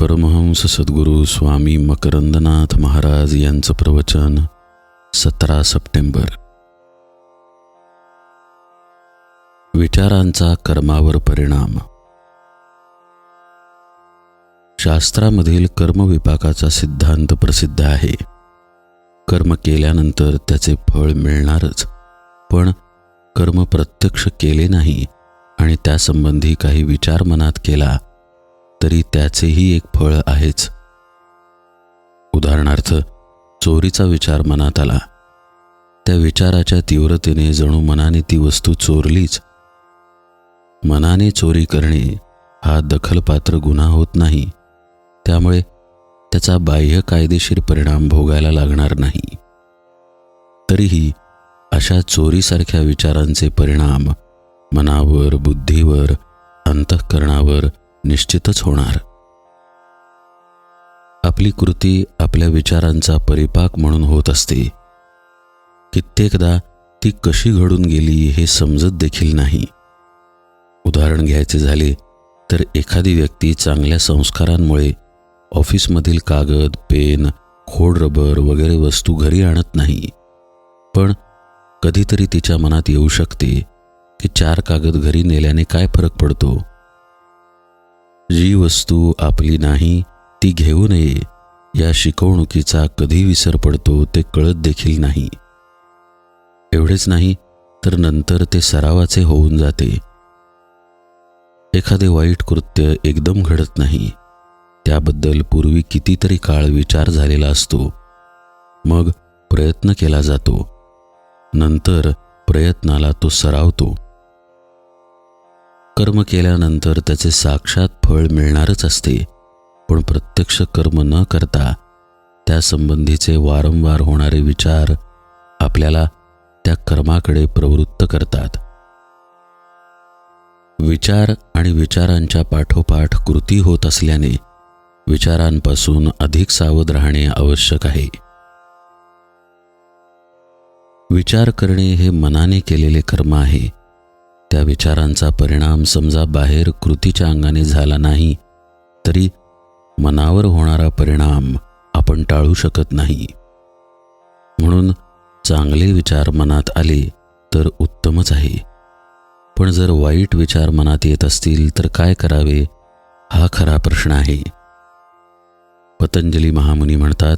परमहंस सद्गुरू स्वामी मकरंदनाथ महाराज यांचं प्रवचन सतरा सप्टेंबर. विचारांचा कर्मावर परिणाम. शास्त्रामधील कर्मविपाकाचा सिद्धांत प्रसिद्ध आहे. कर्म केल्यानंतर त्याचे फळ मिळणारच पण कर्म प्रत्यक्ष केले नाही आणि त्यासंबंधी काही विचार मनात केला तरी त्याचेही एक फळ आहेच. उदाहरणार्थ चोरीचा विचार मनात आला. त्या विचाराच्या तीव्रतेने जणू मनाने ती वस्तू चोरलीच. मनाने चोरी करणे हा दखलपात्र गुन्हा होत नाही. त्यामुळे त्याचा बाह्य कायदेशीर परिणाम भोगायला लागणार नाही. तरीही अशा चोरीसारख्या विचारांचे परिणाम मनावर बुद्धीवर अंतःकरणावर निश्चितच होणार. आपली कृती आपल्या विचारांचा परिपाक म्हणून होत असते. कित्येकदा ती कशी घडून गेली हे समजत देखील नाही. उदाहरण घ्यायचे झाले तर एखादी व्यक्ती चांगल्या संस्कारांमुळे ऑफिसमधील कागद पेन खोड रबर वगैरे वस्तू घरी आणत नाही. पण कधीतरी तिच्या मनात येऊ शकते की चार कागद घरी नेल्याने काय फरक पडतो? जी वस्तू आपली नाही ती घेऊ नये. या शिकवणुकीचा कधी विसर पडतो ते कळत देखील नाही. एवढेच नाही तर नंतर ते सरावाचे होऊन जाते. एखादे वाईट कृत्य एकदम घडत नाही. त्याबद्दल पूर्वी कितीतरी काळ विचार झालेला असतो. मग प्रयत्न केला जातो. नंतर प्रयत्नाला तो सरावतो. कर्म केल्यानंतर त्याचे साक्षात फळ मिळणारच असते. पण प्रत्यक्ष कर्म न करता त्यासंबंधीचे वारंवार होणारे विचार आपल्याला त्या कर्माकडे प्रवृत्त करतात. विचार आणि विचारांच्या पाठोपाठ कृती होत असल्याने विचारांपासून अधिक सावध राहणे आवश्यक आहे. विचार करणे हे मनाने केलेले कर्म आहे. त्या विचारांचा परिणाम समजा बाहेर कृतीच्या अंगाने झाला नाही तरी मनावर होणारा परिणाम आपण टाळू शकत नाही. म्हणून चांगले विचार मनात आले तर उत्तमच आहे. पण जर वाईट विचार मनात येत असतील तर काय करावे? हा खरा प्रश्न आहे. पतंजली महामुनी म्हणतात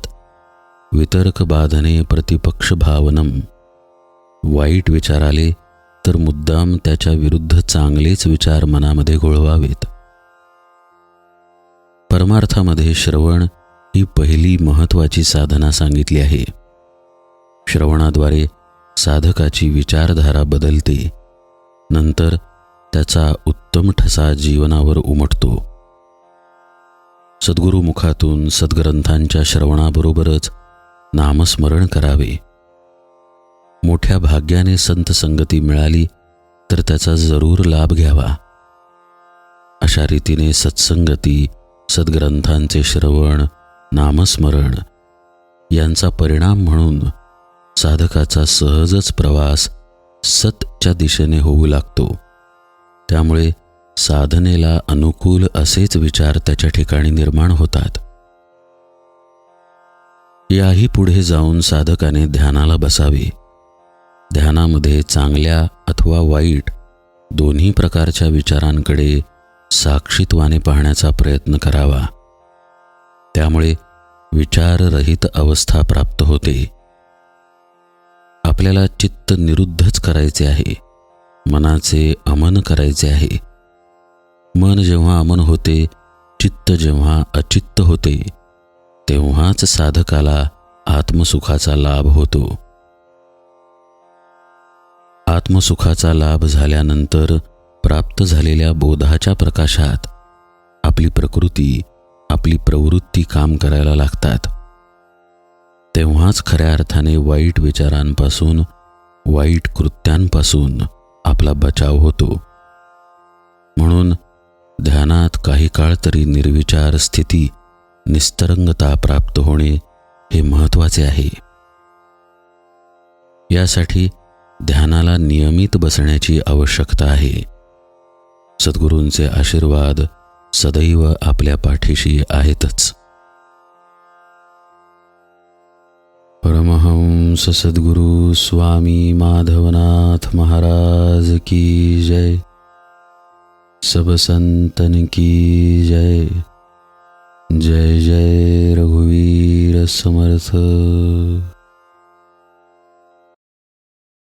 वितर्क बाधने प्रतिपक्ष भावनम. वाईट विचार आले तर मुद्दाम त्याच्या विरुद्ध चांगलेच विचार मनामध्ये घोळवावेत. परमार्थामध्ये श्रवण ही पहिली महत्वाची साधना सांगितली आहे. श्रवणाद्वारे साधकाची विचारधारा बदलते. नंतर त्याचा उत्तम ठसा जीवनावर उमटतो. सद्गुरुमुखातून सद्ग्रंथांच्या श्रवणाबरोबरच नामस्मरण करावे. मोठ्या भाग्याने संत संगती मिळाली तर त्याचा जरूर लाभ घ्यावा. अशा रीतीने सत्संगती सद्ग्रंथांचे श्रवण नामस्मरण यांचा परिणाम म्हणून साधकाचा सहजच प्रवास सतच्या दिशेने होऊ लागतो. त्यामुळे साधनेला अनुकूल असेच विचार त्याच्या ठिकाणी निर्माण होतात. याही पुढे जाऊन साधकाने ध्यानाला बसावे. ध्यानामध्ये चांगल्या अथवा वाईट दोन्ही प्रकारच्या विचारांकडे साक्षीत्वाने पाहण्याचा प्रयत्न करावा. त्यामुळे विचाररहित अवस्था प्राप्त होते. आपल्याला चित्त निरुद्धच करायचे आहे. मनाचे अमन करायचे आहे. मन जेव्हा अमन होते चित्त जेव्हा अचित्त होते तेव्हाच साधकाला आत्मसुखाचा लाभ होतो. आत्मसुखाचा लाभ झाल्यानंतर प्राप्त झालेल्या बोधाच्या प्रकाशात आपली प्रकृती आपली प्रवृत्ती काम करायला लागतात. तेव्हाच खऱ्या अर्थाने वाईट विचारांपासून वाईट कृत्यांपासून आपला बचाव होतो. म्हणून ध्यानात काही काळ तरी निर्विचार स्थिती निस्तरंगता प्राप्त होणे हे महत्त्वाचे आहे. यासाठी ध्यानाला नियमित बसण्याची आवश्यकता आहे. सद्गुरूंचे आशीर्वाद सदैव आपल्या पाठीशी आहेतच. परमहंस सद्गुरु स्वामी माधवनाथ महाराज की जय. सब संतन की जय. जय जय रघुवीर समर्थ.